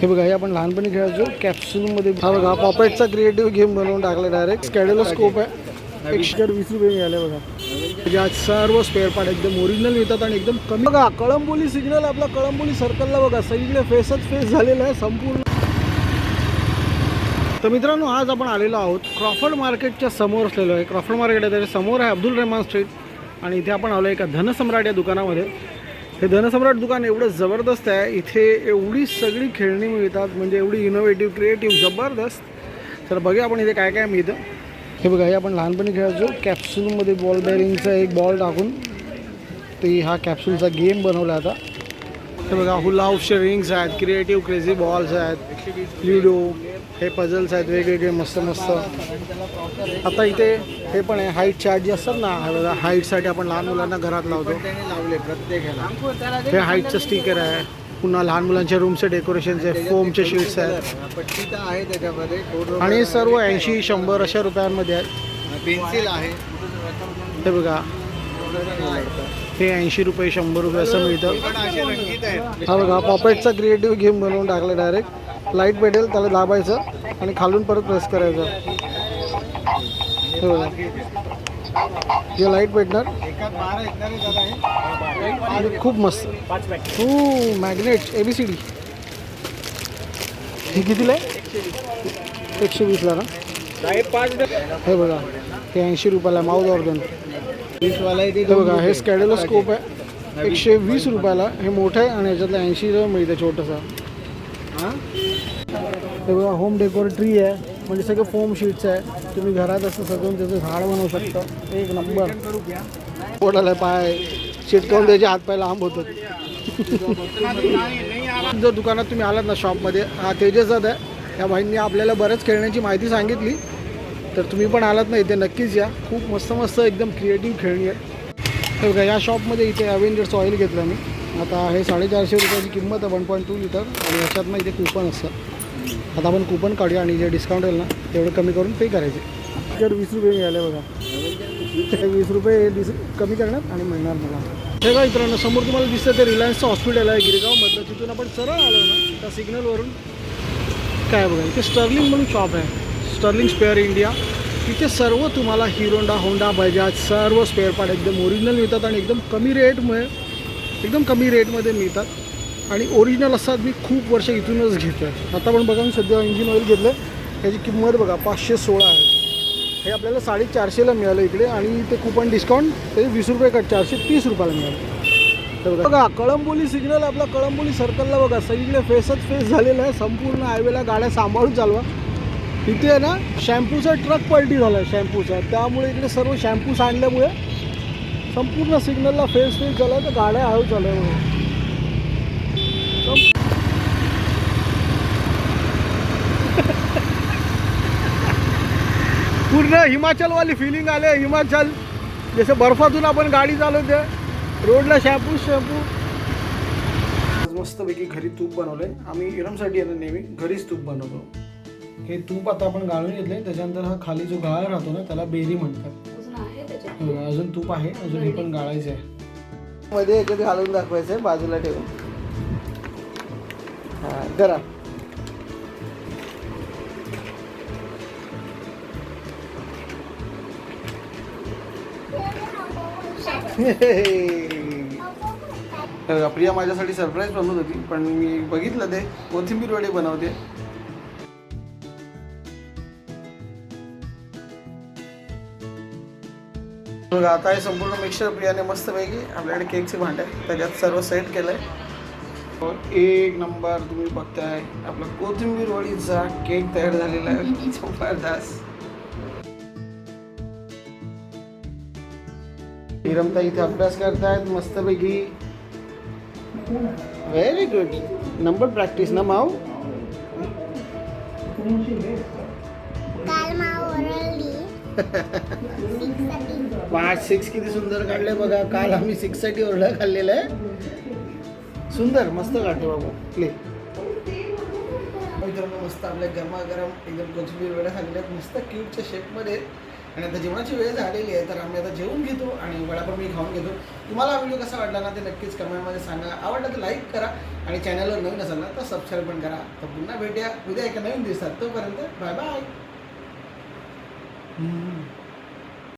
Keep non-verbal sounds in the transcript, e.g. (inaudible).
हे बघा हे आपण लहानपणी खेळायचो कॅप्सूलमध्ये हा बघा पॉपेटचा क्रिएटिव्ह गेम बनवून टाकला डायरेक्ट स्कॅडल स्कोप आहे एकशे वीस रुपये मिळाले बघा. म्हणजे आज सर्व स्पेअर पार्ट एकदम ओरिजिनल येतात आणि एकदम कमी बघा कळंबोली सिग्नल आपला कळंबोली सर्कलला बघा सगळीकडे फेसच फेस झालेला आहे संपूर्ण तर मित्रांनो आज आपण आलेलो आहोत क्रॉफर्ड मार्केटच्या समोर असलेलो आहे. क्रॉफर्ड मार्केट आहे त्याच्यासमोर आहे अब्दुल रहमान स्ट्रीट आणि इथे आपण आलो एका धनसम्राट या दुकानामध्ये. हे धनसम्राट दुकान एवढं जबरदस्त आहे. इथे एवढी सगळी खेळणी मिळतात म्हणजे एवढी इनोव्हेटिव्ह क्रिएटिव्ह जबरदस्त. तर बघूया आपण इथे काय काय मिळतं. हे बघा हे आपण लहानपणी खेळायचो. कॅप्सूलमध्ये बॉल बॅरिंगचा एक बॉल टाकून ते हा कॅप्सूलचा गेम बनवला आता हे बघा हुला हाऊसचे रिंग्स आहेत क्रिएटिव्ह क्रेझी बॉल्स आहेत लिडो हे पझल्स आहेत वेगवेगळे मस्त मस्त. आता इथे हे पण आहे हाईट चार्ट जे असतात ना हाईटसाठी आपण लहान मुलांना घरात लावतो. लावले प्रत्येक हे हाईटचं स्टिकर आहे. पुन्हा लहान मुलांच्या रूमचे डेकोरेशनचे फोमचे शीट्स आहेत आहे त्याच्यामध्ये आणि सर्व ऐंशी शंभर अशा रुपयांमध्ये आहेत. पेन्सिल आहे हे बघा. हे ऐंशी रुपये शंभर रुपये असं मिळतं. हा बघा पॉपेटचा क्रिएटिव्ह गेम बनवून टाकला डायरेक्ट लाइट पेटेल त्याला दाबायचं. आणि खालून परत प्रेस करायचं. हो. हे. हे लाइट भेटणार. आणि खूप मस्त. हो magnet A B C D हे कितीला आहे? एकशे वीसला ना? हे बघा हे ऐंशी रुपयाला माऊथ ऑर्गन वीसवाला हे बघा हे स्कॅडेलो स्कोप आहे. एकशे वीस रुपयाला हे मोठं आहे आणि याच्यातलं ऐंशी मिळतं छोटंसं. हां? हे बघा होम डेकोर ट्री आहे. म्हणजे सगळं फोम शीट्स आहे. तुम्ही घरात असं सजवून त्याचं झाड बनवू शकता. एक नंबर करू पोटाला पाय चिटकवून त्याचे हातपाय लांब होतात. (laughs) जर दुकानात तुम्ही आलात ना शॉपमध्ये हा तेजसदाद आहे. या भाईंनी आपल्याला बऱ्याच खेळण्याची माहिती सांगितली. तर तुम्ही पण आलात ना इथे नक्कीच या. खूप मस्त मस्त एकदम क्रिएटिव्ह खेळणी आहे हे बघा या शॉपमध्ये इथे अवेंजर्स ऑइल घेतलं मी. आता हे साडेचारशे रुपयाची किंमत आहे वन पॉईंट टू लिटर आणि याच्यात ना इथे कुपन असतं. आता आपण कुपन काढूया आणि जे डिस्काउंट येईल ना तेवढं कमी करून पे करायचे. तर वीस रुपये मिळाले बघा. वीस रुपये डिस कमी करण्यात आणि मिळणार मला हे का मित्रांनो समोर तुम्हाला दिसतं ते रिलायन्सचं हॉस्पिटल आहे गिरगावमधलं तिथून आपण सरळ आलो ना त्या सिग्नलवरून काय बघा इथे स्टर्लिंग म्हणून शॉप आहे. स्टर्लिंग स्पेअर इंडिया तिथे सर्व तुम्हाला हिरोंडा होंडा बजाज सर्व स्पेअर पार्ट एकदम ओरिजिनल मिळतात आणि एकदम कमी रेटमुळे एकदम कमी रेटमध्ये मिळतात. आणि ओरिजिनल असतात मी खूप वर्ष इथूनच घेतो आहे आता पण बघा मी सध्या इंजिन ऑइल घेतलं त्याची किंमत बघा पाचशे सोळा आहे. हे आपल्याला साडेचारशेला मिळालं इकडे आणि ते कुपन डिस्काउंट ते वीस रुपये कट चारशे तीस रुपयाला मिळालं. तर बघा कळंबोली सिग्नल आपला कळंबोली सर्कलला बघा सगळीकडे फेसच फेस झालेला आहे. संपूर्ण हायवेला गाड्या सांभाळून चालवा. इथे आहे ना शॅम्पूचा ट्रक पलटी झाला आहे शॅम्पूचा त्यामुळे इकडे सर्व शॅम्पू सांडल्यामुळे संपूर्ण सिग्नलला फेस फेस झाला तर गाड्या हळू चालू सं- पूर्ण हिमाचलवाली फिलिंग आले हिमाचल. जसं बर्फातून आपण गाडी चालवते रोडला शॅम्पू शॅम्पू मस्तपैकी घरी तूप बनवलंय. आम्ही इरमसाठी येतो नेहमी घरीच तूप बनवतो. हे तूप आता आपण गाळून घेतलंय त्याच्यानंतर हा खाली जो गाळ राहतो ना त्याला बेरी म्हणतात. बघा, अजून तूप आहे अजून हे पण गाळायचं आहे. मध्ये याच्यात घालून दाखवायचं आहे बाजूला ठेवून. हा करा हे (laughs) प्रिया माझ्यासाठी सरप्राईज बनवत होती पण मी बघितलं ते कोथिंबीर वडे बनवते. बघा आता हे संपूर्ण मिक्सर प्रियाने मस्तपैकी आपल्याकडे केकचे भांडे आहे त्याच्यात सर्व सेट केलंय. एक नंबर तुम्ही बघताय आपला कोथिंबीर वडीचा केक तयार झालेला आहे. (laughs) जबरदस्त. हिरमता इथे अभ्यास करतायत मस्तपैकी. व्हेरी गुड नंबर प्रॅक्टिस ना माऊ? (laughs) पाच सिक्स किती सुंदर काढले बघा. काल आम्ही सिक्ससाठी ओरडा खाल्लेला आहे. सुंदर मस्त काढते बाबा. प्ले मित्रांनो मस्त आपल्या गरमागरम एकदम कोथिंबीर वड्या खाल्लेल्या मस्त क्यूटच्या शेपमध्ये आणि आता जेवणाची वेळ झालेली आहे तर आम्ही आता जेवून घेतो आणि वडापाव मी खाऊन घेतो. तुम्हाला हा व्हिडिओ कसा वाटला ना ते नक्कीच कमेंटमध्ये सांगा. आवडलं तर लाईक करा आणि चॅनलवर नवीन असाल ना तर सबस्क्राईब पण करा. तर पुन्हा भेटूया. उद्या एका नवीन दिवसात. तोपर्यंत बाय बाय Mm.